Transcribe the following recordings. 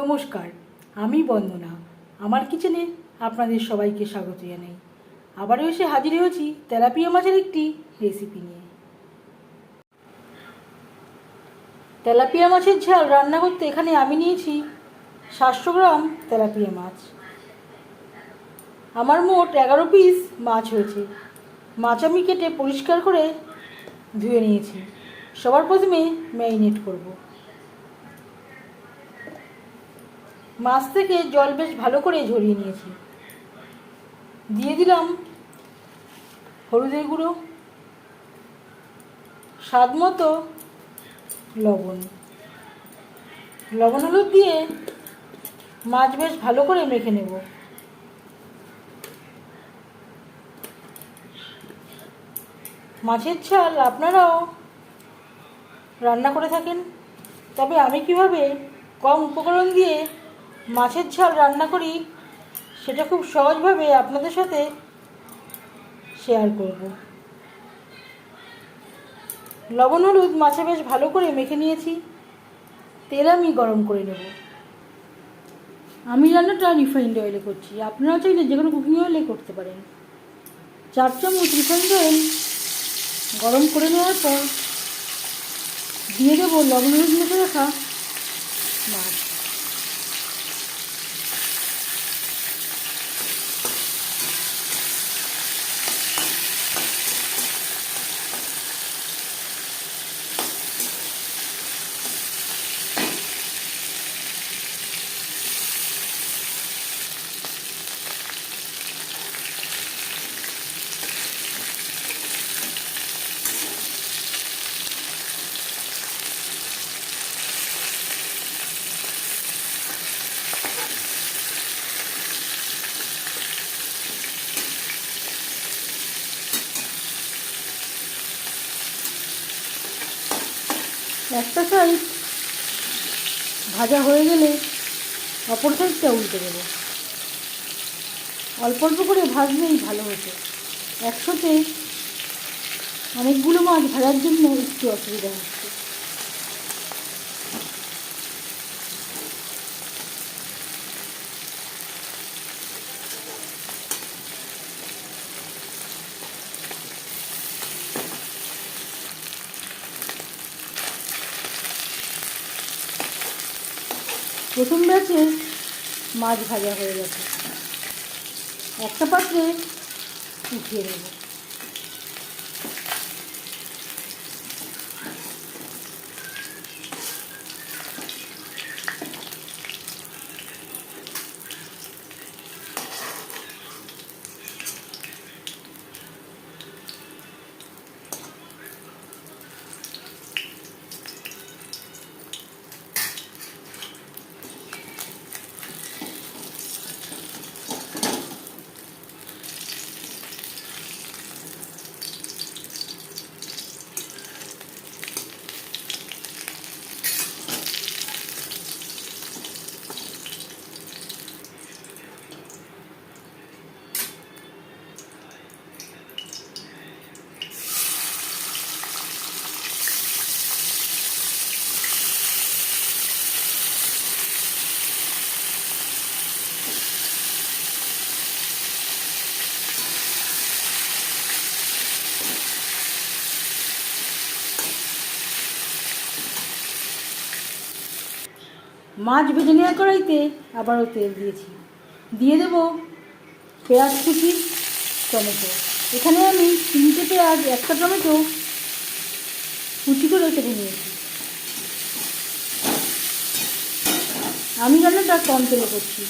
নমস্কার, আমি বন্দনা। আমার কিচেনে আপনাদের সবাইকে স্বাগত জানাই। আবারও এসে হাজির হয়েছি তেলাপিয়া মাছের একটি রেসিপি নিয়ে। তেলাপিয়া মাছের ঝাল রান্না করতে এখানে আমি নিয়েছি সাতশো গ্রাম তেলাপিয়া মাছ। আমার মোট এগারো পিস মাছ হয়েছে। মাছ আমি কেটে পরিষ্কার করে ধুয়ে নিয়েছি। সবার প্রথমে ম্যারিনেট করব। মাছ থেকে জল বেশ ভালো করে ঝরিয়ে নিয়েছি। দিয়ে দিলাম হলুদের গুঁড়ো, স্বাদ মতো লবণ। লবণ হলুদ দিয়ে মাছ বেশ ভালো করে মেখে নেব। মাছের ঝাল আপনারাও রান্না করে থাকেন, তবে আমি কীভাবে কম উপকরণ দিয়ে মাছের ঝাল রান্না করি, সেটা খুব সহজভাবে আপনাদের সাথে শেয়ার করব। লবণ, হলুদ মাছে বেশ ভালো করে মেখে নিয়েছি। তেল আমি গরম করে নেব। আমি রান্নাটা রিফাইন্ড অয়েলে করছি। আপনারা চাইলে যে কোনো কুকিং অয়েলে করতে পারেন। চার চামচ রিফাইন্ড অয়েল গরম করে নেওয়ার পর দিয়ে দেবো লবণ, হলুদ মেখে রাখা মাছ। একটা সাইড ভাজা হয়ে গেলে অপর সাইডটা উল্টে দেব। অল্প অল্প করে ভাজলেই ভালো হতো। একসাথে অনেকগুলো মাছ ভাজার জন্য একটু অসুবিধা হচ্ছে। প্রথম ব্যাচে মাছ ভাজা হয়ে গেছে। একটা পাত্রে উঠিয়ে নেব। মাছ ভেজে নেওয়ার কড়াইতে আবারও তেল দিয়েছি। দিয়ে দেবো পেঁয়াজ কুচি, টমেটো। এখানে আমি তিনটে পেঁয়াজ, একটা টমেটো কুচি করে কেটে নিয়েছি। আমি রান্নাটা কম তেলে করছি।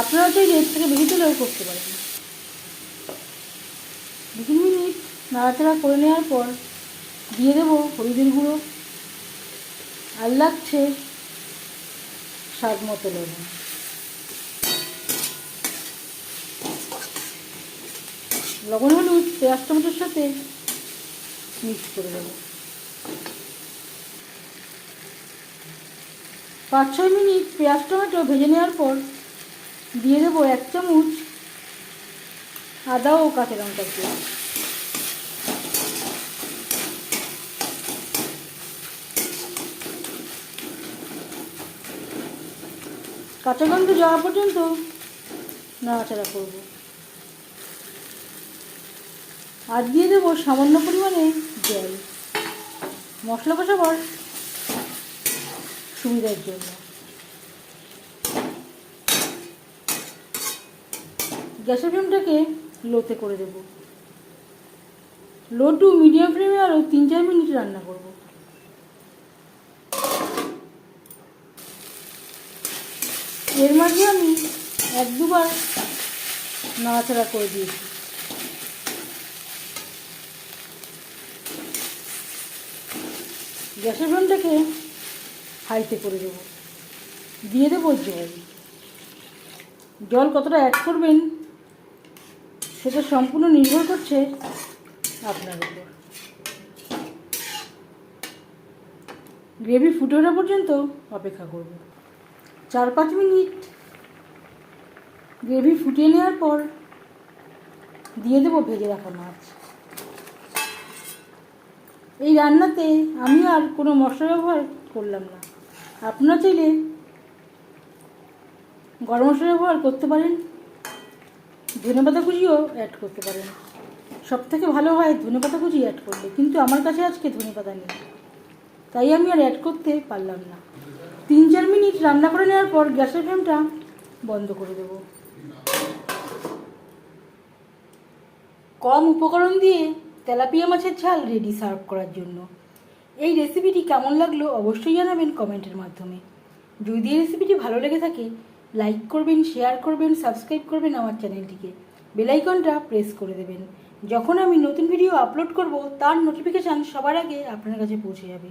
আপনারা চাইলে এর থেকে বেশি তেলেও করতে পারেন। দু তিন মিনিট নাড়াচাড়া করে নেওয়ার পর দিয়ে দেবো হলুদের গুঁড়ো। আর লাগছে স্বাদ মতো লবণ লবণ, হলুদ পেঁয়াজ টমেটোর সাথে মিক্স করে দেবো পাঁচ, ছয় মিনিট পেঁয়াজ, টমেটো ভেজে নেওয়ার পর দিয়ে দেবো এক চামচ আদা ও কাঁচা লঙ্কার পেঁয়াজ কাঁচা গন্ধ যাওয়া পর্যন্ত নাড়াচাড়া করব। আর দিয়ে দেবো সামান্য পরিমাণে জল। মশলা কষাবার সুবিধার জন্য। গ্যাসের ফ্লেমটাকে লোতে করে দেবো। লো টু মিডিয়াম ফ্লেমে আরও তিন চার মিনিট রান্না করব। এর মাঝে আমি এক দুবার নাড়াচাড়া করে দিয়েছি। গ্যাসের ফ্লেমটাকে হাইতে করে দেবো। দিয়ে দেবো জল। জল কতটা অ্যাড করবেন সেটা সম্পূর্ণ নির্ভর করছে আপনার উপর। গ্রেভি ফুটে ওঠা পর্যন্ত অপেক্ষা করব। চার পাঁচ মিনিট। গ্রেভি ফুটিয়ে নেওয়ার পর দিয়ে দেবো ভেজে রাখা মাছ। এই রান্নাতে আমি আর কোনো মশলা ব্যবহার করলাম না। আপনারা চাইলে গরম মশলা ব্যবহার করতে পারেন ধনেপাতা কুচিও অ্যাড করতে পারেন। সব থেকে ভালো হয় ধনেপাতা কুচি অ্যাড করলে, কিন্তু আমার কাছে আজকে ধনেপাতা নেই। তাই আমি আর অ্যাড করতে পারলাম না। তিন চার মিনিট রান্না করে নেওয়ার পর গ্যাসের ফ্লেমটা বন্ধ করে দেব। কম উপকরণ দিয়ে তেলাপিয়া মাছের ঝাল রেডি সার্ভ করার জন্য। এই রেসিপিটি কেমন লাগল অবশ্যই জানাবেন কমেন্টের মাধ্যমে। যদি এই রেসিপিটি ভালো লেগে থাকে লাইক করবেন শেয়ার করবেন সাবস্ক্রাইব করবেন আমার চ্যানেলটিকে। বেলাইকনটা প্রেস করে দেবেন। যখন আমি নতুন ভিডিও আপলোড করব, তার নোটিফিকেশান সবার আগে আপনার কাছে পৌঁছে যাবে।